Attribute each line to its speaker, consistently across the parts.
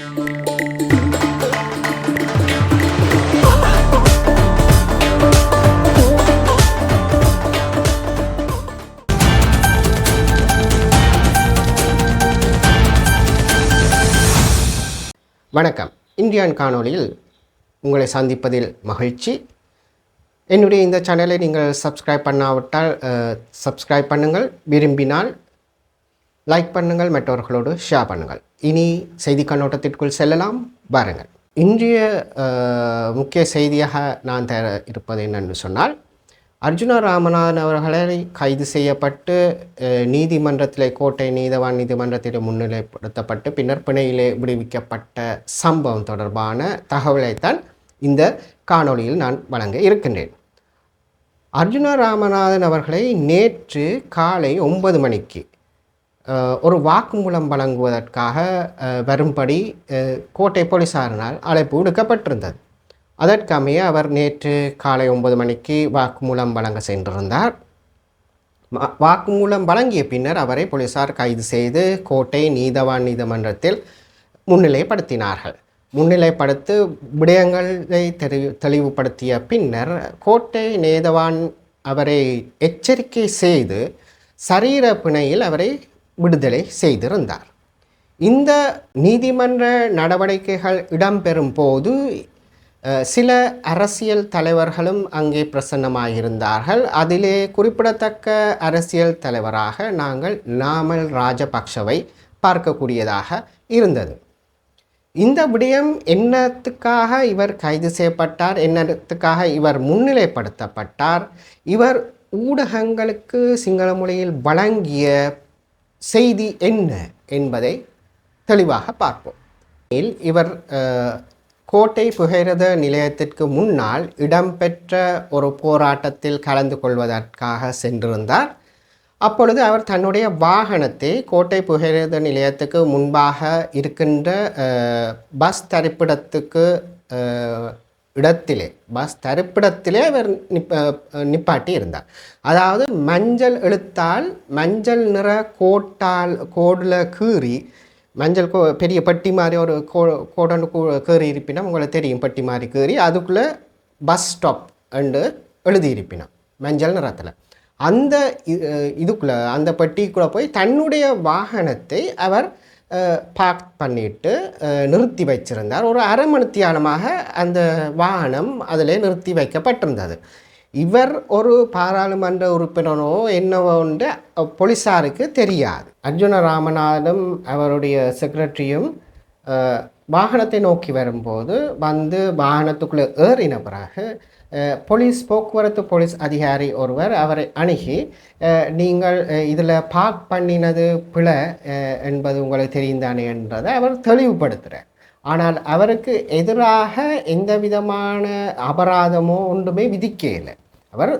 Speaker 1: வணக்கம். இந்தியான் காணொலியில் உங்களை சந்திப்பதில் மகிழ்ச்சி. என்னுடைய இந்த சேனலை நீங்கள் சப்ஸ்கிரைப் பண்ணாவிட்டால் சப்ஸ்கிரைப் பண்ணுங்கள். விரும்பினால் லைக் பண்ணுங்கள் மற்றவர்களோடு ஷேர் பண்ணுங்கள். இனி செய்தி கண்ணோட்டத்திற்குள் செல்லலாம். பாருங்கள். இன்றைய முக்கிய செய்தியாக நான் தர இருப்பது என்னென்னு சொன்னால் அர்ஜுனா ராமநாதன் அவர்களை கைது செய்யப்பட்டு நீதிமன்றத்திலே கோட்டை நீதவான் நீதிமன்றத்தில் முன்னிலைப்படுத்தப்பட்டு பின்னர் பிணையிலே விடுவிக்கப்பட்ட சம்பவம் தொடர்பான தகவலைத்தான் இந்த காணொளியில் நான் வழங்க இருக்கின்றேன். அர்ஜுனா ராமநாதன் அவர்களை நேற்று காலை ஒன்பது மணிக்கு ஒரு வாக்குமூலம் வழங்குவதற்காக வரும்படி கோட்டை போலீசாரினால் அழைப்பு விடுக்கப்பட்டிருந்தது. அதற்கமைய அவர் நேற்று காலை ஒன்பது மணிக்கு வாக்குமூலம் வழங்க சென்றிருந்தார். வாக்குமூலம் வழங்கிய பின்னர் அவரை போலீசார் கைது செய்து கோட்டை நீதவான் நீதிமன்றத்தில் முன்னிலைப்படுத்தினார்கள். முன்னிலைப்படுத்தி விடயங்களை தெரி தெளிவுபடுத்திய பின்னர் கோட்டை நீதவான் அவரை எச்சரிக்கை செய்து சரீர பிணையில் அவரை விடுதலை செய்திருந்தார். இந்த நீதிமன்ற நடவடிக்கைகள் இடம்பெறும் போது சில அரசியல் தலைவர்களும் அங்கே பிரசன்னமாயிருந்தார்கள். அதிலே குறிப்பிடத்தக்க அரசியல் தலைவராக நாங்கள் நாமல் ராஜபக்ஷவை பார்க்கக்கூடியதாக இருந்தது. இந்த விடயம் என்னத்துக்காக இவர் கைது செய்யப்பட்டார்? என்னத்துக்காக இவர் முன்னிலைப்படுத்தப்பட்டார்? இவர் ஊடகங்களுக்கு சிங்கள மொழியில் வழங்கிய செய்தி என்ன என்பதை தெளிவாக பார்ப்போம். இல் இவர் கோட்டை புகையிரத நிலையத்திற்கு முன்னால் இடம்பெற்ற ஒரு போராட்டத்தில் கலந்து கொள்வதற்காக சென்றிருந்தார். அப்பொழுது அவர் தன்னுடைய வாகனத்தை கோட்டை புகையிரத நிலையத்துக்கு முன்பாக இருக்கின்ற பஸ் தரிப்பிடத்துக்கு இடத்திலே பஸ் தரிப்பிடத்திலே அவர் நிப்ப நிப்பாட்டி இருந்தார். அதாவது மஞ்சள் எழுத்தால் மஞ்சள் நிற கோட்டால் கோடில் கீறி மஞ்சள் கோ பெரிய பட்டி மாதிரி ஒரு கோ கோடன் கீறி இருப்பினா உங்களுக்கு தெரியும் பட்டி மாதிரி கீறி அதுக்குள்ளே பஸ் ஸ்டாப் என்று எழுதியிருப்பினம் மஞ்சள் நிறத்தில். அந்த இதுக்குள்ளே அந்த பட்டிக்குள்ளே போய் தன்னுடைய வாகனத்தை அவர் பார்க் பண்ணிட்டு நிறுத்தி வச்சிருந்தார். ஒரு அரை மணித்தியாலமாக அந்த வாகனம் அதில் நிறுத்தி வைக்கப்பட்டிருந்தது. இவர் ஒரு பாராளுமன்ற உறுப்பினரோ என்னவோன்று போலீஸாருக்கு தெரியாது. அர்ஜுன ராமநாதனும் அவருடைய செக்ரட்டரியும் வாகனத்தை நோக்கி வரும்போது வந்து வாகனத்துக்குள்ளே ஏறின பிறகு Eh, போலீஸ் போக்குவரத்து போலீஸ் அதிகாரி ஒருவர் அவரை அணுகி eh, நீங்கள் eh, இதில் பார்க் பண்ணினது பிழை என்பது உங்களுக்கு தெரியுந்தானே என்றதை அவர் தெளிவுபடுத்துகிறார் ஆனால் அவருக்கு எதிராக எந்த விதமான அபராதமோ ஒன்றுமே விதிக்கலை அவர்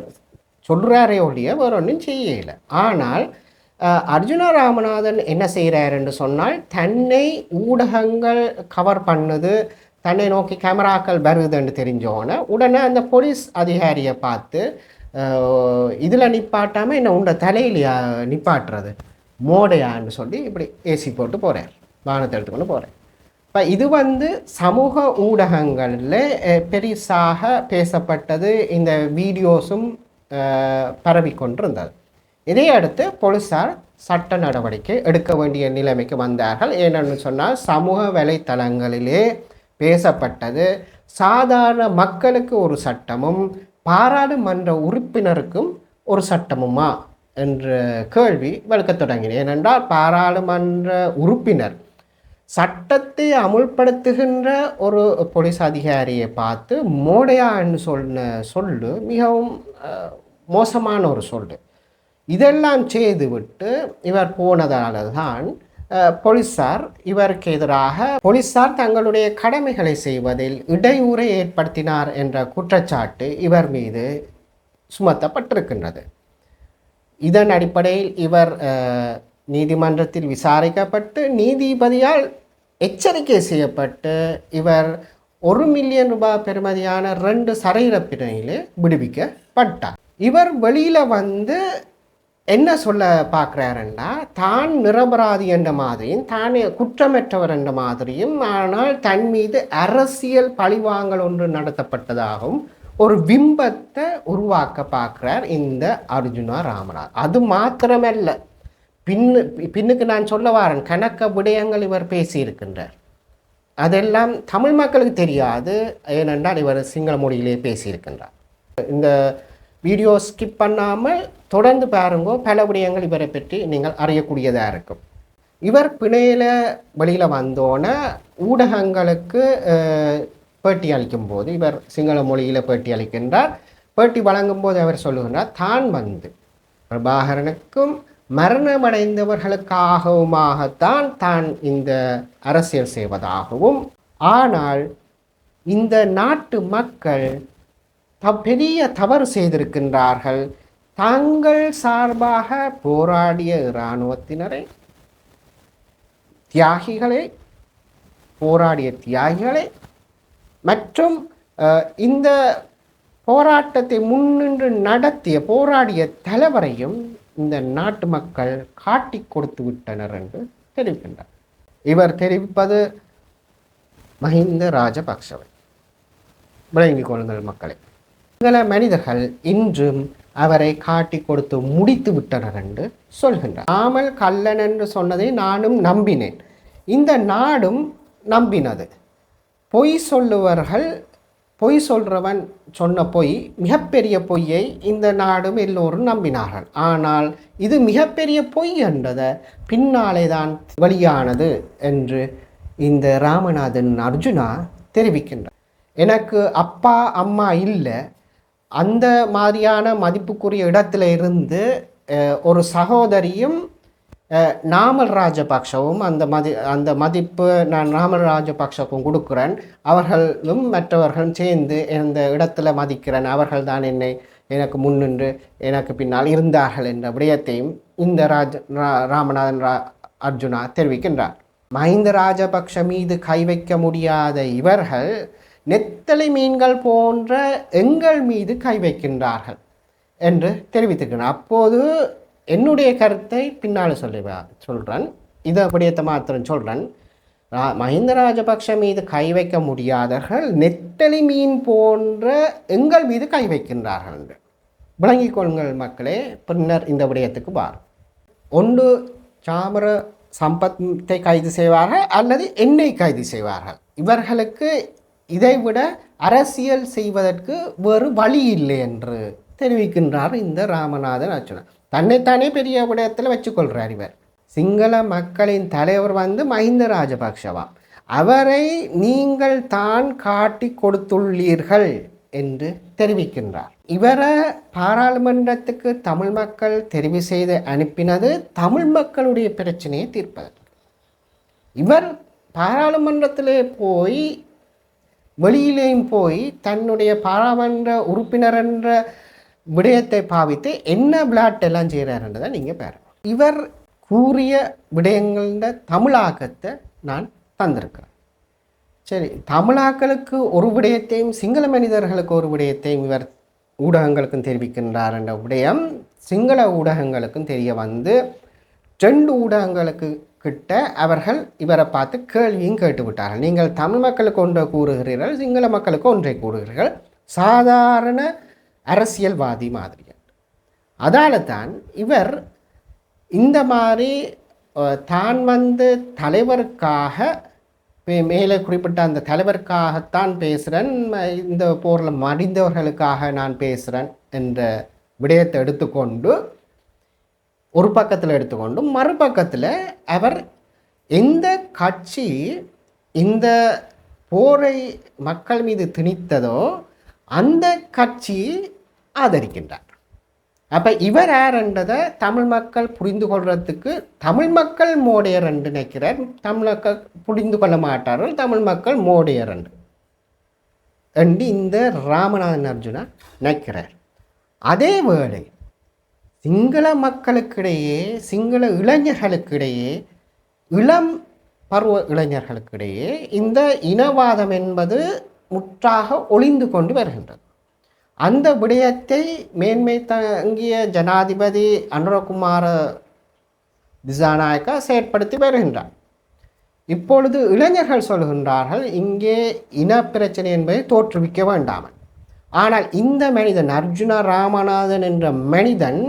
Speaker 1: சொல்கிறாரே ஒழிய வேற ஒன்றும் செய்யலை ஆனால் அர்ஜுன ராமநாதன் என்ன செய்கிறார் என்று சொன்னால் தன்னை ஊடகங்கள் கவர் பண்ணுது தன்னை நோக்கி கேமராக்கள் வருதுன்னு தெரிஞ்சோன்னே உடனே அந்த போலீஸ் அதிகாரியை பார்த்து இதில் நிப்பாட்டாமல் என்ன உண்ட தலையிலையா நிப்பாட்டுறது? மோடையான்னு சொல்லி இப்படி ஏசி போட்டு போகிறார் வானத்தை எடுத்துக்கொண்டு போகிறார் இப்போ இது வந்து சமூக ஊடகங்களில் பெரிசாக பேசப்பட்டது இந்த வீடியோஸும் பரவி பரவிக்கொண்டிருந்தது இதை அடுத்து போலீசார் சட்ட நடவடிக்கை எடுக்க வேண்டிய நிலைமைக்கு வந்தார்கள். ஏனென்னு சொன்னால் சமூக வலைத்தளங்களிலே பேசப்பட்டது. சாதாரண மக்களுக்கு ஒரு சட்டமும் பாராளுமன்ற உறுப்பினருக்கும் ஒரு சட்டமுமா என்ற கேள்வி வலுக்கத் தொடங்கினேன். ஏனென்றால் பாராளுமன்ற உறுப்பினர் சட்டத்தை அமுல்படுத்துகின்ற ஒரு போலீஸ் அதிகாரியை பார்த்து மோடையான்னு சொன்ன சொல்லு மிகவும் மோசமான ஒரு சொல்லு. இதெல்லாம் செய்துவிட்டு இவர் போனதால தான் போலீசார் இவருக்கு எதிராக போலீசார் தங்களுடைய கடமைகளை செய்வதில் இடையூறை ஏற்படுத்தினார் என்ற குற்றச்சாட்டு இவர் மீது சுமத்தப்பட்டிருக்கின்றது. இதன் அடிப்படையில் இவர் நீதிமன்றத்தில் விசாரிக்கப்பட்டு நீதிபதியால் எச்சரிக்கை செய்யப்பட்டு இவர் ஒரு மில்லியன் ரூபாய் பெறுமதியான ரெண்டு சரையிறப்பினையிலே விடுவிக்கப்பட்டார். இவர் வெளியில் வந்து என்ன சொல்ல பார்க்குறாருன்னா தான் நிரபராதி என்ற மாதிரியும் தானே குற்றமற்றவர் என்ற மாதிரியும் ஆனால் தன் மீது அரசியல் பழிவாங்கல் ஒன்று நடத்தப்பட்டதாகவும் ஒரு பிம்பத்தை உருவாக்க பார்க்குறார் இந்த அர்ஜுனா ராமராஜ். அது மாத்திரமல்ல. பின்னு பின்னுக்கு நான் சொல்ல வாரேன் கணக்க விடயங்கள் இவர் பேசியிருக்கின்றார். அதெல்லாம் தமிழ் மக்களுக்கு தெரியாது ஏனென்றால் இவர் சிங்கள மொழியிலே பேசியிருக்கின்றார். இந்த வீடியோ ஸ்கிப் பண்ணாமல் தொடர்ந்து பாருங்கோ. பல விடயங்கள் இவரை பற்றி நீங்கள் அறியக்கூடியதாக இருக்கும். இவர் பிணையில் வெளியில் வந்தோன்னே ஊடகங்களுக்கு பேட்டி அளிக்கும் போது இவர் சிங்கள மொழியில் பேட்டி அளிக்கின்றார். பேட்டி வழங்கும் போது அவர் சொல்லுகின்றார் தான் வந்து பிரபாகரனுக்கும் மரணமடைந்தவர்களுக்காகவுமாகத்தான் தான் இந்த அரசியல் செய்வதாகவும் ஆனால் இந்த நாட்டு மக்கள் த பெரிய தவறு செய்திருக்கின்றார்கள். தாங்கள் சார்பாக போராடிய இராணுவத்தினரை தியாகிகளை போராடிய தியாகிகளை மற்றும் இந்த போராட்டத்தை முன்னின்று நடத்திய போராடிய தலைவரையும் இந்த நாட்டு மக்கள் காட்டி கொடுத்து விட்டனர் என்று தெரிவிக்கின்றார். இவர் தெரிவிப்பது மஹிந்த ராஜபக்ஷவை. விளங்கிக் கொள்ளுங்கள் மக்களை. சிங்கள மனிதர்கள் இன்றும் அவரை காட்டி கொடுத்து முடித்து விட்டனர் என்று சொல்கின்றார். நாமல் கல்லன் என்று சொன்னதை நானும் நம்பினேன். இந்த நாடும் நம்பினது. பொய் சொல்லுவர்கள் பொய் சொல்றவன் சொன்ன பொய் மிகப்பெரிய பொய்யை இந்த நாடும் எல்லோரும் நம்பினார்கள். ஆனால் இது மிகப்பெரிய பொய் என்றதை பின்னாலே தான் வெளியானது என்று இந்த ராமநாதன் அர்ஜுனா தெரிவிக்கின்றார். எனக்கு அப்பா அம்மா இல்லை. அந்த மாதிரியான மதிப்புக்குரிய இடத்துல இருந்து ஒரு சகோதரியும் நாமல் ராஜபக்ஷவும் அந்த மதி அந்த மதிப்பு நான் நாமல் ராஜபக்ஷவுக்கும் கொடுக்குறேன். அவர்களும் மற்றவர்களும் சேர்ந்து இந்த இடத்துல மதிக்கிறேன். அவர்கள் தான் என்னை எனக்கு முன்னின்று எனக்கு பின்னால் இருந்தார்கள் என்ற விடயத்தையும் இந்த ராஜ ராமநாதன் ரா அர்ஜுனா தெரிவிக்கின்றார். மஹிந்த ராஜபக்ஷ மீது கை வைக்க முடியாத இவர்கள் நெத்தலை மீன்கள் போன்ற எங்கள் மீது கை வைக்கின்றார்கள் என்று தெரிவித்திருக்கிறார் அப்போது என்னுடைய கருத்தை பின்னால் சொல்லி சொல்கிறேன் இதை விடயத்தை மாத்திரம் சொல்கிறேன் மஹிந்த ராஜபக்ஷ மீது கை வைக்க முடியாதவர்கள் நெத்தலி மீன் போன்ற எங்கள் மீது கை வைக்கின்றார்கள் என்று. விளங்கிக் கொள்ளுங்கள் மக்களே பின்னர் இந்த விடயத்துக்கு வார் ஒன்று சாமர சம்பத்தை கைது செய்வார்கள் அல்லது என்னை கைது செய்வார்கள். இவர்களுக்கு இதைவிட அரசியல் செய்வதற்கு வேறு வழி இல்லை என்று தெரிவிக்கின்றார் இந்த ராமநாதன் அர்ச்சுனா தன்னைத்தானே பெரிய விடயத்தில் வச்சுக்கொள்கிறார் இவர். சிங்கள மக்களின் தலைவர் வந்து மஹிந்த ராஜபக்ஷவாம் அவரை நீங்கள் தான் காட்டி கொடுத்துள்ளீர்கள் என்று தெரிவிக்கின்றார். இவரை பாராளுமன்றத்துக்கு தமிழ் மக்கள் தெரிவு செய்து அனுப்பினது தமிழ் மக்களுடைய பிரச்சனையை தீர்ப்பதற்கு இவர் பாராளுமன்றத்திலே போய் வெளியிலேயும் போய் தன்னுடைய பாராளுமன்ற உறுப்பினர் என்ற விடயத்தை பாவித்து என்ன விளையாட்டு எல்லாம் செய்கிறாருன்றதை நீங்கள் பாருங்க. இவர் கூறிய விடயங்கள தமிழாக்கத்தை நான் தந்திருக்கிறேன். சரி தமிழாக்களுக்கு ஒரு விடயத்தையும் சிங்கள மனிதர்களுக்கு ஒரு விடயத்தையும் இவர் ஊடகங்களுக்கும் தெரிவிக்கின்றார் என்ற விடயம் சிங்கள ஊடகங்களுக்கும் தெரிய வந்து ரெண்டு ஊடகங்களுக்கு கிட்ட அவர்கள் இவரை பார்த்து கேள்வியும் கேட்டு விட்டார்கள் நீங்கள் தமிழ் மக்களுக்கு ஒன்றை கூறுகிறீர்கள் சிங்கள மக்களுக்கு ஒன்றை கூறுகிறீர்கள். சாதாரண அரசியல்வாதி மாதிரி அதால் தான் இவர் இந்த மாதிரி தான் வந்து தலைவருக்காக மேலே குறிப்பிட்ட அந்த தலைவருக்காகத்தான் பேசுகிறேன் இந்த போரில் மடிந்தவர்களுக்காக நான் பேசுகிறேன் என்ற விடயத்தை எடுத்துக்கொண்டு ஒரு பக்கத்தில் எடுத்துக்கொண்டும் மறுபக்கத்தில் அவர் எந்த கட்சி இந்த போரை மக்கள் மீது திணித்ததோ அந்த கட்சி ஆதரிக்கின்றார். அப்போ இவர் யாருன்றதை தமிழ் மக்கள் புரிந்து கொள்கிறதுக்கு தமிழ் மக்கள் மோடையர் என்று நினைக்கிறார். தமிழ் மக்கள் புரிந்து கொள்ள மாட்டார்கள் தமிழ் மக்கள் மோடையர் என்று. என்று இந்த ராமநாதன் அர்ஜுனா நினைக்கிறார். அதே வேளை சிங்கள மக்களுக்கிடையே சிங்கள இளைஞர்களுக்கிடையே இளம் பருவ இளைஞர்களுக்கிடையே இந்த இனவாதம் என்பது முற்றாக ஒளிந்து கொண்டு வருகின்றது. அந்த விடயத்தை மேன்மை தங்கிய ஜனாதிபதி அனுரகுமார திசாநாயக்கா செயற்படுத்தி வருகின்றார். இப்பொழுது இளைஞர்கள் சொல்கின்றார்கள் இங்கே இனப்பிரச்சனை என்பதை தோற்றுவிக்க வேண்டாமல் ஆனால் இந்த மனிதன் அர்ஜுன ராமநாதன் என்ற மனிதன்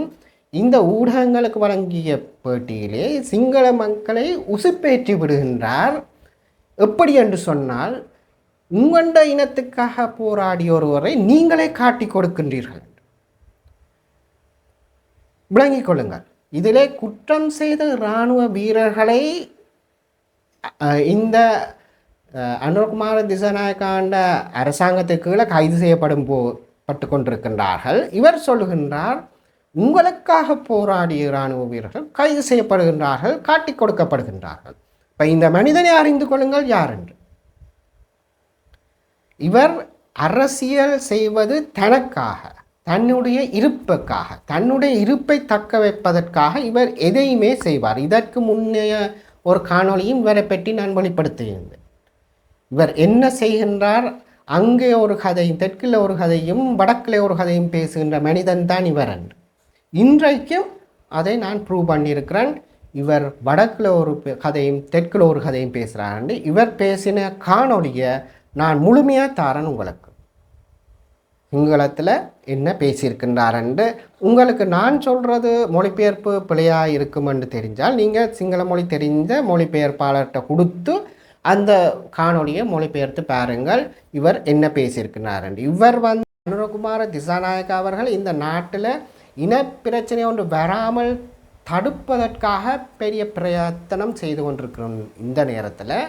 Speaker 1: இந்த ஊடகங்களுக்கு வழங்கிய பேட்டியிலே சிங்கள மக்களை உசுப்பேற்றி விடுகின்றார். எப்படி என்று சொன்னால் உங்கண்ட இனத்துக்காக போராடிய ஒருவரை நீங்களே காட்டி கொடுக்கின்றீர்கள். விளங்கிக் கொள்ளுங்கள். இதிலே குற்றம் செய்த இராணுவ வீரர்களை இந்த அனுகுமார திசநாயக்காண்ட அரசாங்கத்துக்கு கீழே கைது செய்யப்படும் போ பட்டு கொண்டிருக்கின்றார்கள். இவர் சொல்லுகின்றார் உங்களுக்காக போராடிய இராணுவ வீரர்கள் கைது செய்யப்படுகின்றார்கள் காட்டிக் கொடுக்கப்படுகின்றார்கள். இப்போ இந்த மனிதனை அறிந்து கொள்ளுங்கள் யார் என்று இவர் அரசியல் செய்வது தனக்காக தன்னுடைய இருப்புக்காக தன்னுடைய இருப்பை தக்க வைப்பதற்காக இவர் எதையுமே செய்வார். இதற்கு முன்னைய ஒரு காணொளியும் இவரை பற்றி நான் வெளிப்படுத்தியிருந்தேன். இவர் என்ன செய்கின்றார்? அங்கே ஒரு கதையும் தெற்கில் ஒரு கதையும் வடக்கில் ஒரு கதையும் பேசுகின்ற மனிதன் தான் இவர் என்று. இன்றைக்கும் அதை நான் ப்ரூவ் பண்ணியிருக்கிறேன். இவர் வடக்கில் ஒரு கதையும் தெற்கில் ஒரு கதையும் பேசுகிறாரு இவர் பேசின காணொலியை நான் முழுமையாக தரேன் உங்களுக்கு. சிங்களத்தில் என்ன பேசியிருக்கின்றாரண்டு உங்களுக்கு நான் சொல்கிறது மொழிபெயர்ப்பு பிழையாக இருக்குமென்று தெரிஞ்சால் நீங்கள் சிங்கள மொழி தெரிஞ்ச மொழிபெயர்ப்பாளர்கிட்ட கொடுத்து அந்த காணொலியை மொழிபெயர்த்து பாருங்கள். இவர் என்ன பேசியிருக்கிறாரண்டு இவர் வந்து அனுரகுமார திசாநாயக் அவர்கள் இந்த நாட்டில் இனப்பிரச்சனை ஒன்று வராமல் தடுப்பதற்காக பெரிய பிரயத்தனம் செய்து கொண்டிருக்கிறோம் இந்த நேரத்தில்.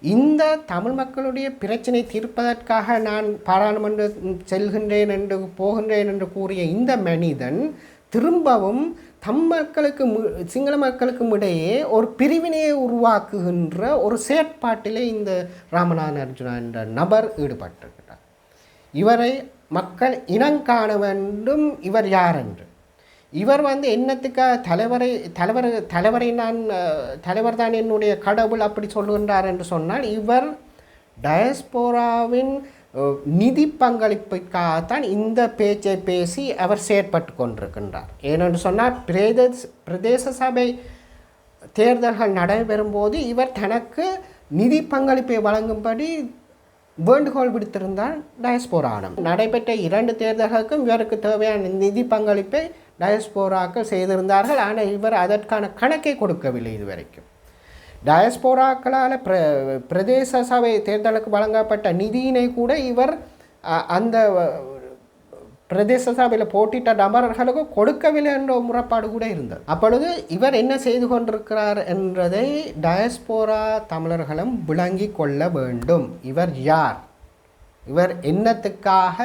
Speaker 1: இந்த தமிழ் மக்களுடைய பிரச்சனை தீர்ப்பதற்காக நான் பாராளுமன்றம் செல்கின்றேன் என்று போகின்றேன் என்று கூறிய இந்த மனிதன் திரும்பவும் தம் மக்களுக்கு மு- சிங்கள மக்களுக்கும் இடையே ஒரு பிரிவினையை உருவாக்குகின்ற ஒரு செயற்பாட்டிலே இந்த ராமநாதன் அர்ஜுனா என்ற நபர் ஈடுபட்டிருக்கிறார். இவரை மக்கள் இனங்காண வேண்டும் இவர் யார் என்று இவர் வந்து என்னத்துக்காக தலைவரை தலைவர் தலைவரை நான் தலைவர் தான் என்னுடைய கடவுள் அப்படி சொல்லுகின்றார் என்று சொன்னால் இவர் டயஸ்போராவின் நிதி பங்களிப்புக்காகத்தான் இந்த பேச்சை பேசி அவர் செயற்பட்டு கொண்டிருக்கின்றார். ஏனென்று சொன்னால் பிரதேச பிரதேச சபை தேர்தல்கள் நடைபெறும் போது இவர் தனக்கு நிதி பங்களிப்பை வழங்கும்படி வேண்டுகோள் விடுத்திருந்தார் டயஸ்போரானம் நடைபெற்ற இரண்டு தேர்தல்களுக்கும் இவருக்கு தேவையான நிதி பங்களிப்பை டயஸ்போராக்கள் செய்திருந்தார்கள். ஆனால் இவர் அதற்கான கணக்கை கொடுக்கவில்லை இதுவரைக்கும். டயஸ்போராக்களால் பிர பிரதேச சபை தேர்தலுக்கு வழங்கப்பட்ட நிதியினை கூட இவர் அந்த பிரதேச சபையில் போட்டிட்ட நபர்களுக்கு கொடுக்கவில்லை என்ற முறைப்பாடு கூட இருந்தது. அப்பொழுது இவர் என்ன செய்து கொண்டிருக்கிறார் என்றதை டயஸ்போரா தமிழர்களும் விளங்கி கொள்ள வேண்டும். இவர் யார்? இவர் என்னத்துக்காக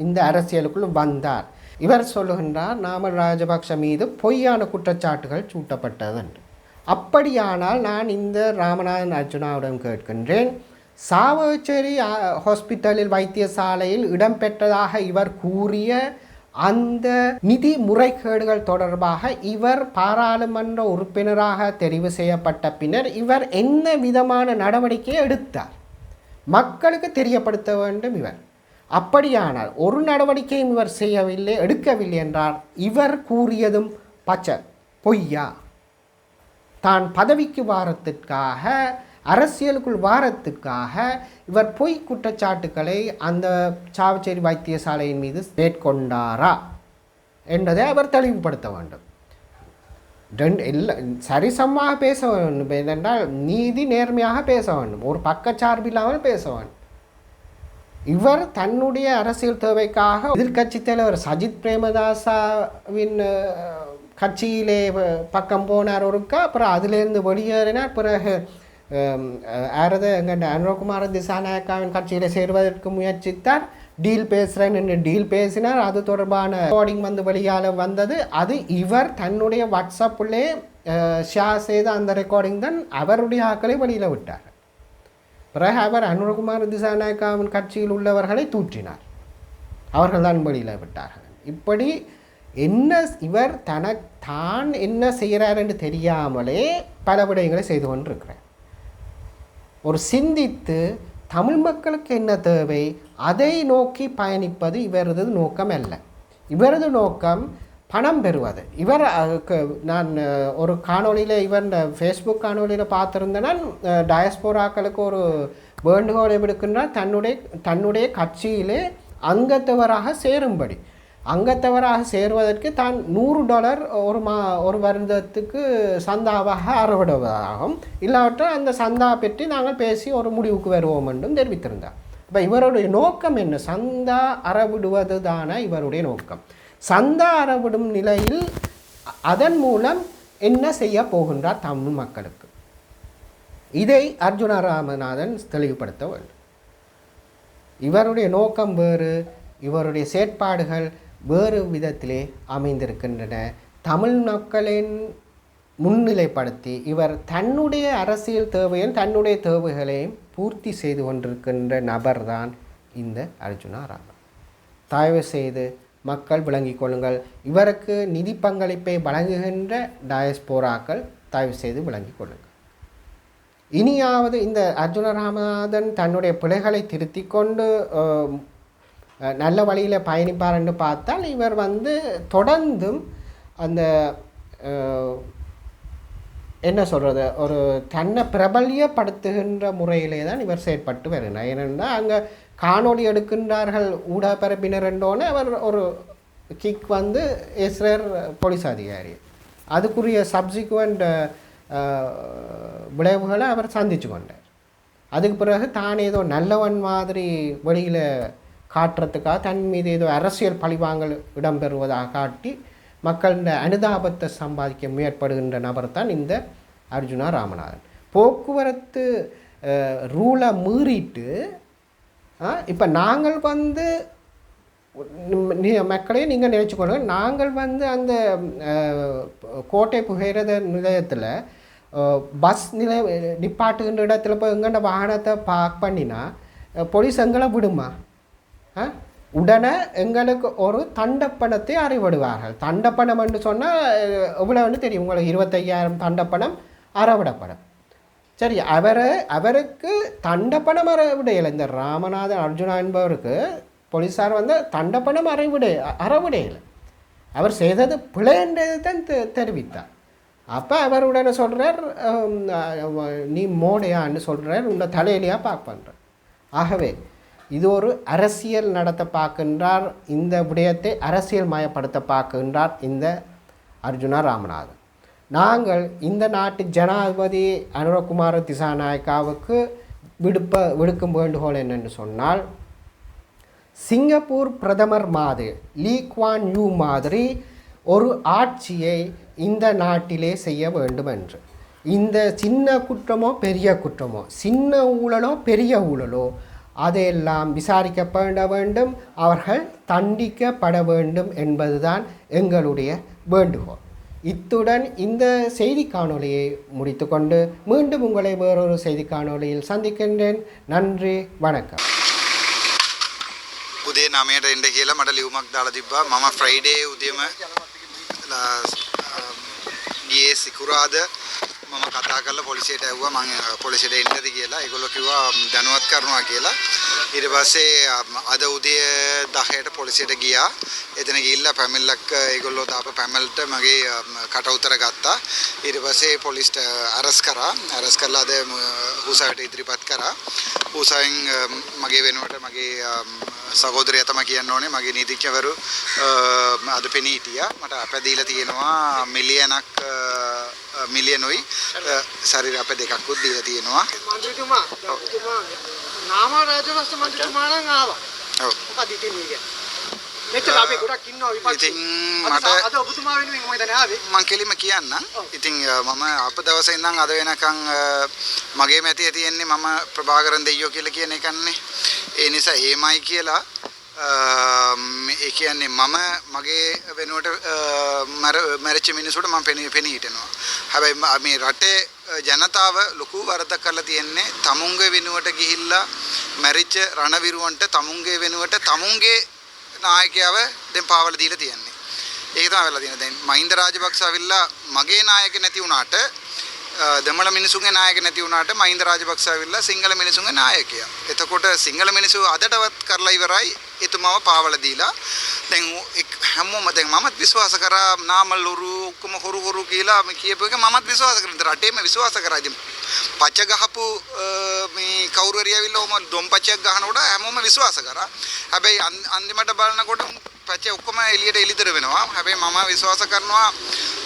Speaker 1: இந்த அரசியலுக்குள் வந்தார்? இவர் சொல்லுகின்றார் நாமல் ராஜபக்ஷ மீது பொய்யான குற்றச்சாட்டுகள் சூட்டப்பட்டது என்று அப்படியானால் நான் இந்த ராமநாதன் அர்ஜுனாவிடம் கேட்கின்றேன் சாவச்சேரி ஹாஸ்பிட்டலில் வைத்தியசாலையில் இடம்பெற்றதாக இவர் கூறிய அந்த நிதி முறைகேடுகள் தொடர்பாக இவர் பாராளுமன்ற உறுப்பினராக தெரிவு செய்யப்பட்ட பின்னர் இவர் என்ன விதமான நடவடிக்கையை எடுத்தார்? மக்களுக்கு தெரியப்படுத்த வேண்டும் இவர். அப்படியானால் ஒரு நடவடிக்கையும் இவர் செய்யவில்லை எடுக்கவில்லை என்றால் இவர் கூறியதும் பச்சை பொய்யா? தான் பதவிக்கு வாரத்திற்காக அரசியலுக்குள் வாரத்துக்காக இவர் பொய் குற்றச்சாட்டுக்களை அந்த சாவச்சேரி வைத்தியசாலையின் மீது மேற்கொண்டாரா என்பதை அவர் தெளிவுபடுத்த வேண்டும். ரெண்டு இல்லை சரிசமமாக பேச வேண்டும். ஏனென்றால் நீதி நேர்மையாக பேச வேண்டும். ஒரு பக்கச்சார்பு இல்லாமல் பேச வேண்டும். இவர் தன்னுடைய அரசியல் தேவைக்காக எதிர்கட்சி தலைவர் சஜித் பிரேமதாசாவின் கட்சியிலே பக்கம் போனார் ஒருக்கா அப்புறம் அதிலிருந்து வெளியேறினார். பிறகு யாரது எங்கள் அனுரகுமார திசாநாயக்காவின் கட்சியில் சேருவதற்கு முயற்சித்தார் டீல் பேசுகிறேன் என்று டீல் பேசினார் அது தொடர்பான ரெக்கார்டிங் வந்து வெளியால் வந்தது அது இவர் தன்னுடைய வாட்ஸ்அப்புள்ளே ஷேர் செய்த அந்த ரெக்கார்டிங் தான் அவருடைய ஆக்களை வெளியில் விட்டார் பிறகு அவர் அனுரகுமார் திசாநாயக்காவின் கட்சியில் உள்ளவர்களை தூற்றினார் அவர்கள் தான் வெளியில் விட்டார்கள் இப்படி என்ன இவர் தன தான் என்ன செய்கிறார் என்று தெரியாமலே பல விடயங்களை செய்து கொண்டிருக்கிறார் ஒரு சிந்தித்து தமிழ் மக்களுக்கு என்ன தேவை? அதை நோக்கி பயணிப்பது இவரது நோக்கம் அல்ல. இவரது நோக்கம் பணம் பெறுவது. இவர் நான் ஒரு காணொளியில் இவர் ஃபேஸ்புக் காணொளியில் பார்த்துருந்தேன்னா டயஸ்போராக்களுக்கு ஒரு வேண்டுகோளை விடுக்கின்றார் தன்னுடைய தன்னுடைய கட்சியிலே அங்கத்தவராக சேரும்படி. அங்கத்தவராக சேருவதற்கு தான் நூறு டாலர் ஒரு மா ஒரு வருடத்துக்கு சந்தாவாக அறவிடுவதாகும் இல்லாவற்றால் அந்த சந்தா பற்றி நாங்கள் பேசி ஒரு முடிவுக்கு வருவோம் என்றும் தெரிவித்திருந்தார். இப்போ இவருடைய நோக்கம் என்ன? சந்தா அறவிடுவது தானே இவருடைய நோக்கம். சந்தா அறவிடும் நிலையில் அதன் மூலம் என்ன செய்ய போகின்றார் தமிழ் மக்களுக்கு? இதை அர்ஜுன ராமநாதன் தெளிவுபடுத்த வேண்டும். இவருடைய நோக்கம் வேறு இவருடைய செயற்பாடுகள் வேறு விதத்திலே அமைந்திருக்கின்றன. தமிழ் மக்களின் முன்னிலைப்படுத்தி இவர் தன்னுடைய அரசியல் தேவையும் தன்னுடைய தேவைகளையும் பூர்த்தி செய்து கொண்டிருக்கின்ற நபர் தான் இந்த அர்ஜுனா ராமன் தயவு செய்து மக்கள் விளங்கிக் கொள்ளுங்கள். இவருக்கு நிதி பங்களிப்பை வழங்குகின்ற டயஸ்போராக்கள் தயவு செய்து விளங்கிக் கொள்ளுங்கள். இனியாவது இந்த அர்ஜுன ராமநாதன் தன்னுடைய பிழைகளை திருத்தி கொண்டு நல்ல வழியில் பயணிப்பார் என்று பார்த்தால் இவர் வந்து தொடர்ந்தும் அந்த என்ன சொல்கிறது ஒரு தன்னை பிரபல்யப்படுத்துகின்ற முறையிலே தான் இவர் செயற்பட்டு வருகிறார். ஏனென்றால் அங்கே காணொளி எடுக்கின்றார்கள் ஊடகப்பரப்பினர்ன்றோன்னே அவர் ஒரு கிக் வந்து எஸ்ரர் போலீஸ் அதிகாரி. அதுக்குரிய சப்சிக்வெண்ட் விளைவுகளை அவர் சந்தித்து கொண்டார். அதுக்கு பிறகு தான் ஏதோ நல்லவன் மாதிரி வெளியில் காட்டுறதுக்காக தன் மீது ஏதோ அரசியல் பழிவாங்கல் இடம்பெறுவதாக காட்டி மக்களின் அனுதாபத்தை சம்பாதிக்க முயற்படுகின்ற நபர் தான் இந்த அர்ஜுனா ராமநாதன். போக்குவரத்து ரூலை மீறிட்டு இப்போ நாங்கள் வந்து மக்களையும் நீங்கள் நினச்சிக்கொள்ளுங்க நாங்கள் வந்து அந்த கோட்டை புகையிறத நிலையத்தில் பஸ் நிலை நிப்பாட்டுகின்ற இடத்துல போய் எங்கண்ட வாகனத்தை பார்க் பண்ணினா போலீஸ் எங்களை விடுமா? உடனே எங்களுக்கு ஒரு தண்டப்பணத்தை அறிவிடுவார்கள். தண்டப்பணம் என்று சொன்னால் எவ்வளோன்னு தெரியும். உங்களுக்கு இருபத்தையாயிரம் தண்டப்பணம் அறவிடப்படும். சரி அவரை அவருக்கு தண்டப்பணம் அறவிடையில் இந்த ராமநாதன் அர்ஜுனா என்பவருக்கு போலீஸார் வந்து தண்டப்பணம் அறவிடை அறவிடையில். அவர் செய்தது பிழை தான் தெ- தெரிவித்தார். அப்போ அவர் உடனே சொல்கிறார் நீ மோடையான்னு சொல்கிறார் உன்னை தலையிலையா பண்ணுற ஆகவே இது ஒரு அரசியல் நடத்த பார்க்கின்றார் இந்த விடயத்தை அரசியல் மயப்படுத்த பார்க்கின்றார் இந்த அர்ஜுனா ராமநாதன். நாங்கள் இந்த நாட்டு ஜனாதிபதி அனுரகுமார திசாநாயக்காவுக்கு விடுப்ப விடுக்கும் வேண்டுகோள் என்னென்னு சொன்னால் சிங்கப்பூர் பிரதமர் மாதிரி லீ குவான் யூ மாதிரி ஒரு ஆட்சியை இந்த நாட்டிலே செய்ய வேண்டும் என்று இந்த சின்ன குற்றமோ பெரிய குற்றமோ சின்ன ஊழலோ பெரிய ஊழலோ அதையெல்லாம் விசாரிக்கப்பட வேண்டும் அவர்கள் தண்டிக்கப்பட வேண்டும் என்பதுதான் எங்களுடைய வேண்டுகோள் இத்துடன் இந்த செய்தி காணொளியை முடித்துக்கொண்டு மீண்டும் உங்களை வேறொரு செய்தி காணொளியில் சந்திக்கின்றேன் நன்றி வணக்கம்
Speaker 2: උදේ නමයට එන්ඩ කියලා මට ලියුමක් දාලා තිබ්බා මම ෆ්‍රයිඩේ උදේම ගියේ සිකුරාද මම කතා කරලා පොලිසියට ඇහුවා මම පොලිසියට එන්නද කියලා. ඒගොල්ලෝ කිව්වා දැනුවත් කරනවා කියලා. ඊට පස්සේ අම්, අද උදේ 10ට පොලිසියට ගියා. එතන ගිහිල්ලා පැමිණිල්ලක් ඒගොල්ලෝ දාපු පැමිණිල්ලට මගේ අම්, කට උතර ගත්තා. ඊට පස්සේ පොලිස්ට අරස් කරා. අරස් කරලා අද හුසාවට ඉදිරිපත් කරා. හුසාවෙන් අම්, මගේ වෙනුවට මගේ අම්, සහෝදරයා තමයි කියන්න ඕනේ. මගේ නීතිඥවරු අ, අද පෙනී හිටියා. මට අප දීලා තියෙනවා මිලියනක් අ, අ, මිලියනුයි ශරීර අප දෙකක්කුත් දීලා තියෙනවා
Speaker 3: මන්ත්‍රීතුමා ඔබතුමා නාම රාජපක්ෂ මන්ත්‍රීතුමා නම් ආවා.
Speaker 2: ඔව්
Speaker 3: මොකද ඉතින් මේක? මෙච්චර අපි ගොඩක් ඉන්නවා විපක්ෂේ.
Speaker 2: මට
Speaker 3: අද ඔබතුමා වෙනුවෙන් මම හිතන්නේ ආවේ.
Speaker 2: මං කෙලිම කියන්නම් ඉතින් මම අප දවසේ ඉඳන් අද වෙනකන් මගේ මැතිය තියෙන්නේ මම ප්‍රභාකරන් දෙයියෝ කියලා කියන එකන්නේ ඒ නිසා ඒමයි කියලා ඒ කියන්නේ මම මගේ වෙනුවට අ, මැර- මැරිච්ච මිනිසුන්ට මම පෙනී පෙනී හිටිනවා හැබැයි ම- මේ රටේ අ, ජනතාව ලොකු වරදක් කරලා තියෙන්නේ තමුන්ගේ වෙනුවට ගිහිල්ලා මැරිච්ච රණවිරුවන්ට තමුන්ගේ වෙනුවට තමුන්ගේ නායකයව දැන් පාවල දීලා තියෙන්නේ ඒක තමයි වෙලා තියෙන්නේ. දැන් මහින්ද රාජපක්ෂ අවිල්ලා මගේ නායක නැති වුණාට අ, අ, දෙමළ මිනිසුන්ගේ නායක නැති වුණාට මහින්ද රාජපක්ෂ ඇවිල්ලා සිංහල මිනිසුන්ගේ නායකයා. එතකොට සිංහල මිනිස්සු අදටවත් කරලා ඉවරයි එතුමාව පාවල දීලා. දැන් ඌ එක්- හැමෝම දැන් මමත් විශ්වාස කරා නාමල් උරු ඔක්කොම හොරු හොරු කියලා මේ කියපු එක මමත් විශ්වාස කරා. ඉතින් රටේම විශ්වාස කරා. ඉතින් පච්ච ගහපු අ, මේ කවුරු හරි ඇවිල්ලා ඔම දොම් පච්චයක් ගහනකොට හැමෝම විශ්වාස කරා. හැබැයි අන්- අන්තිමට බලනකොට පච්ච ඔක්කොම එළියට එළිදර වෙනවා. හැබැයි මම විශ්වාස කරනවා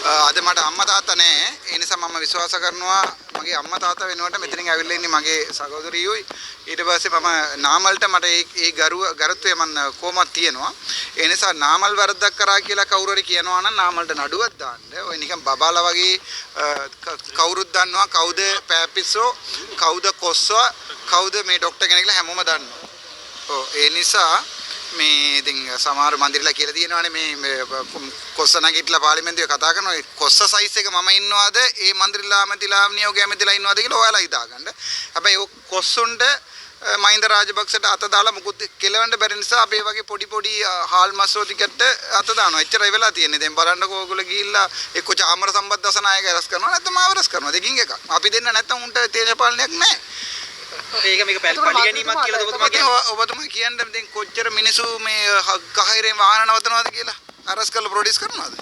Speaker 2: අ, අද මට අම්මා තාත්තා නැහැ. ඒ නිසා මම විශ්වාස කරනවා මගේ අම්මා තාත්තා වෙනුවට මෙතනින් ඇවිල්ලා ඉන්නේ මගේ සහෝදරියෝයි. ඊට පස්සේ මම නාමල්ට මට ඒ ඒ ගරුව ගරුත්වය මම කොහොමද තියෙනවා. ඒ නිසා නාමල් වරදක් කරා කියලා කවුරු හරි කියනවා නම් නාමල්ට නඩුවක් දාන්න. ඔය නිකන් බබාලා වගේ අ, ක- කවුරුත් දන්නවා කවුද පෑපිස්සෝ කවුද කොස්සෝ කවුද මේ ડોක්ටර් කෙනෙක් කියලා හැමෝම දන්නවා. ඔව් ඒ නිසා මේ ඉතින් සමහර මන්දිරලා කියලා තියෙනවානේ මේ මේ කොස්ස නැගිටලා පාර්ලිමේන්තුවේ කතා කරනවා ඒ කොස්ස සයිස් එක මම ඉන්නවද ඒ මන්දිරලා ඇමතිලා නියෝග ඇමතිලා ඉන්නවද කියලා ඔයාලා හිතාගන්න. හැබැයි ඔය කොස්සුන්ට අ, මහින්ද රාජපක්ෂට අත දාලා මුකුත් කෙලවන්න බැරි නිසා අපේ වගේ පොඩි පොඩි අ, හාල් මස්සෝ ටිකට අත දානවා. එච්චරයි වෙලා තියෙන්නේ. දැන් බලන්නකෝ ඔයගොල්ලෝ ගිහිල්ලා එක්ක චාමර සම්බත් දසනායක රැස් කරනවා නැත්නම් මාව රැස් කරනවා. දෙකින් එකක්. අපි දෙන්න නැත්නම් උන්ට දේශපාලනයක් නැහැ.
Speaker 4: ඒක මේක පලිගැනීමක් කියලා ඔබතුමා
Speaker 2: ඔ- ඔබතුමා කියන්න දැන් කොච්චර මිනිස්සු මේ කහිරෙන් වාහන නවතනවද කියලා අරස් කරලා ප්‍රොඩියුස් කරනවද?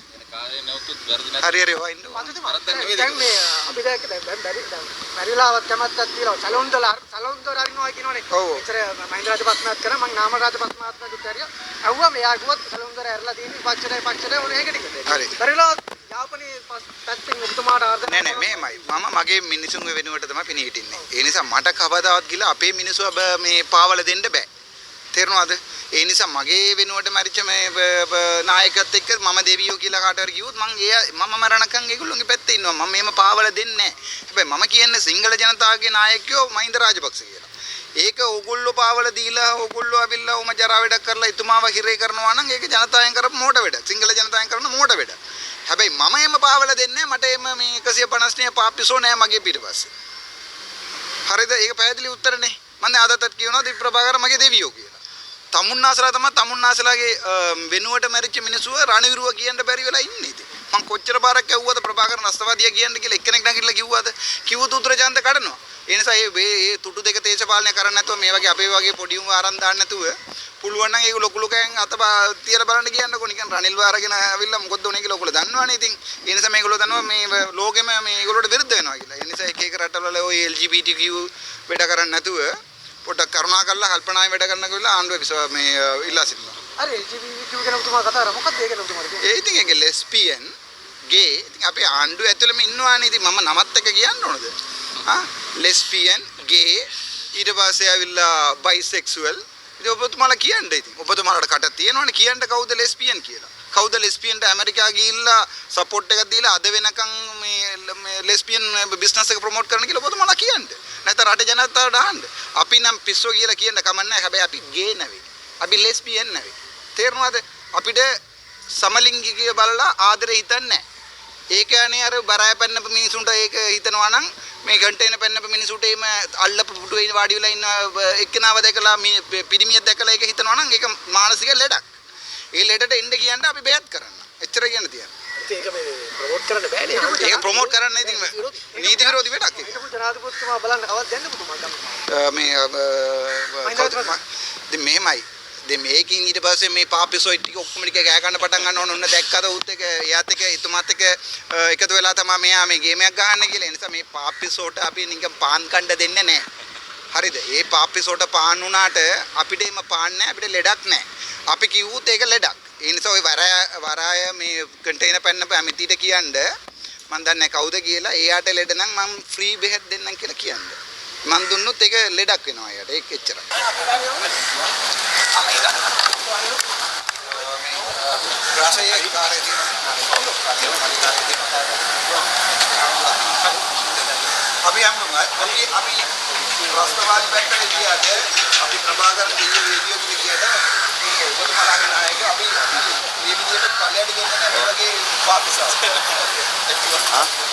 Speaker 2: හරි හරි ඉන්න.
Speaker 3: දැන් මේ අපි දැන් දැන් බැරි දැන් බැරිලාවත් කැමැත්තක් තියෙනවා සලොන්දල සලොන්දල අරිනවා කියනවනේ
Speaker 2: ඔව්.
Speaker 3: එච්චර මහින්ද රාජපක්ෂමත් කරා මං නාම රාජපක්ෂ මහත්මයාට ඇරියා ඇහුවා මෙයා කිව්වොත් සලොන්දල ඇරලා තියෙන්නේ පක්ෂරේ පක්ෂරේ ඕනේ ඒක ටික
Speaker 2: හරි.
Speaker 3: බැරිලාවත් යාපනයේ පස්- පැත්තෙන් ඔබතුමාට ආර්දනා
Speaker 2: නෑ නෑ මේමයි. මම මගේ මිනිසුන් වෙනුවට තමයි පිණි හිටින්නේ. ඒ නිසා මට කවදාවත් ගිහලා අපේ මිනිස්සු අබ මේ පාවල දෙන්න බෑ. තේරුණාද? ඒ නිසා මගේ වෙනුවට මරිච්ච මේ බ- බ- නායකත් එක්ක මම දෙවියෝ කියලා කාට හරි කිව්වොත් මං ඒ මම මරණකම් ඒගොල්ලෝගේ පැත්තේ ඉන්නවා. මම මේම පාවල දෙන්නේ නෑ. හැබැයි මම කියන්නේ සිංහල ජනතාවගේ නායකයෝ මහින්ද රාජපක්ෂ කියලා. ඒක ඕගොල්ලෝ පාවල දීලා ඕගොල්ලෝ අවිල්ලා උම ජරා වැඩක් කරලා එතුමාව හිරේ කරනවා නම් ඒක ජනතාවෙන් කරපු මෝඩ වැඩ. සිංහල ජනතාවෙන් කරන මෝඩ වැඩ. හැබැයි මම එම පාවල දෙන්නේ නැහැ. මට එම මේ 159 පාපිසෝ නෑ මගේ පිටපස්සේ. හරිද? ඒක පැහැදිලි උත්තරනේ. මම දැන් අදටත් කියනවා දී ප්‍රභාකර මගේ දෙවියෝ කියලා. තමුන්නාසලා තමයි තමුන්නාසලාගේ වෙනුවට මැරිච්ච මිනිස්සුව රණවිරුව කියන්න බැරි වෙලා ඉන්නේ ඉතින්. මං කොච්චර පාරක් ඇහුවද ප්‍රභාකර නස්තවාදියා කියන්න කියලා එක්කෙනෙක් නැගිටලා කිව්වද? කිව්වොත් උත්තර ඡන්ද කඩනවා. ඒ නිසා මේ මේ තුටු දෙක දේශපාලනය කරන්නේ නැතුව මේ වගේ අපේ වගේ පොඩි උන් ආරන් දාන්න නැතුව පුළුවන් නම් ඒක ලොකු ලොකෙන් අත තියලා බලන්න කියන්නකෝ. නිකන් රනිල් වාරගෙන ඇවිල්ලා මොකද උනේ කියලා ඔයගොල්ලෝ දන්නවනේ. ඉතින් ඒ නිසා මේගොල්ලෝ දන්නවා මේ ලෝකෙම මේ ඒගොල්ලෝට විරුද්ධ වෙනවා කියලා. ඒ නිසා එක එක රටවල ওই LGBTQ වැඩ කරන්නේ නැතුව පොඩ්ඩක් කරුණා කරලා කල්පනාවෙන් වැඩ කරන්න කියලා ආණ්ඩුව මේ ඉල්ලා සිටිනවා.
Speaker 3: හරි LGBTQ ගැන ඔබතුමා කතා කරා. මොකක්ද ඒක ගැන ඔබතුමාට කියන්නේ?
Speaker 2: ඒ ඉතින් ඒක ලෙස්බියන් ගේ ඉතින් අපේ ආණ්ඩුව ඇතුළෙම ඉන්නවානේ. ඉතින් මම නමත් එක කියන්න ඕනද? හා ලෙස්බියන් ගේ ඊට පස්සේ ඇවිල්ලා බයිසෙක්සුවල් ඉතින් ඔබතුමාලා කියන්න ඉතින් ඔබතුමාලාට කට තියෙනවනේ කියන්න කවුද ලෙස්බියන් කියලා. කවුද ලෙස්බියන්ට ඇමරිකා ගිහිල්ලා සපෝට් එකක් දීලා අද වෙනකන් මේ මේ ලෙස්බියන් බිස්නස් එක ප්‍රොමෝට් කරන්න කියලා ඔබතුමාලා කියන්න. නැත්නම් රට ජනතාවට අහන්න. අපි නම් පිස්සෝ කියලා කියන්න කමන්නේ හැබැයි අපි ගේ නෙවෙයි. අපි ලෙස්බියන් නෙවෙයි. තේරුණාද? අපිට සමලිංගිකය බලලා ආදරේ හිතන්නේ නැහැ. ඒක අනේ අර බරය පැන්නපු මිනිසුන්ට ඒක හිතනවා නම් මේ කන්ටේනර් පැන්නපු මිනිසුන්ට එimhe අල්ලපු පුටුවේ වාඩි වෙලා ඉන්න එක්කෙනාව දැකලා පිරිමියෙක් දැකලා ඒක හිතනවා නම් ඒක මානසික ලෙඩක්. ඒ ලෙඩට එන්න කියන්න අපි බයත් කරන්න. එච්චර කියන්න තියන්න.
Speaker 3: ඒක මේ ප්‍රොමෝට් කරන්න බෑනේ
Speaker 2: ඒක ප්‍රොමෝට් කරන්න ඉතින් නීති විරෝධී වැඩක් ඒක.
Speaker 3: ජනාධිපතිතුමා බලන්න කවද දැන්න පුතුමා
Speaker 2: මේ? දැන් මෙහෙමයි. දැන් මේකින් ඊට පස්සේ මේ පාපිසොයි ටික ඔක්කොම ටික ගෑ ගන්න පටන් ගන්න ඕන ඔන්න දැක්කද උත් එක එයාත් එක එතුමාත් එක අ, එකතු වෙලා තමයි මෙයා මේ ගේමයක් ගහන්නේ කියලා. ඒ නිසා මේ පාපිසෝට අපි නිකන් පාන් කණ්ඩ දෙන්නේ නැහැ. හරිද? ඒ පාපිසෝට පාන් උනාට අපිට එම පාන් නැහැ අපිට ලෙඩක් නැහැ. අපි කිව්වොත් ඒක ලෙඩක්. ඒ නිසා ওই වරාය වරාය මේ කන්ටේනර් පැන්නපු ඇමතිට කියන්න මම දන්නේ කවුද කියලා එයාට ලෙඩ නම් මම ෆ්‍රී බෙහෙත් දෙන්නම් කියලා කියන්න. මං දුන්නොත් ඒක ලෙඩක් වෙනවා එයාට. ඒක එච්චරයි. අපි යමුම අපි අපි රස්තවාදී පැත්තට ගියාට අපි ප්‍රභාකරන් දෙවියෝ වීඩියෝ කට ගියාට මේ ඔබතුමාලාගේ නායක අපි මේ විදිහට පළයට ගෙන්න නැහැ මේ වගේ පාපිසා.